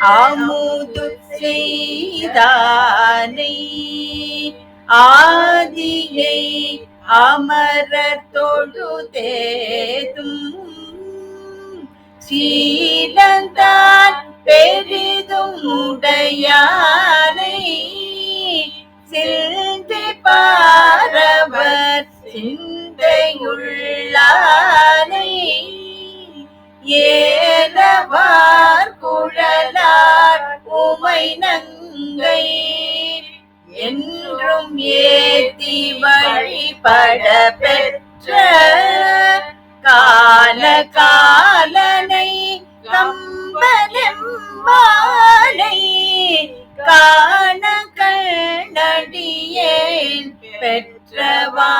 அமுது செய்தானை. ஆதியை அமர தொழுதேதும். சீலந்தான் பெரிதும் உடையானை. சிந்தி பாரவர் சிந்தையுள்ளானை. ஏலவார் குழ நங்கை என்றும் ஏத்தி வழிபட பெற்ற கால காலனை கம்பலெம்பாலை காண கண்ணடியேன் பெற்றவா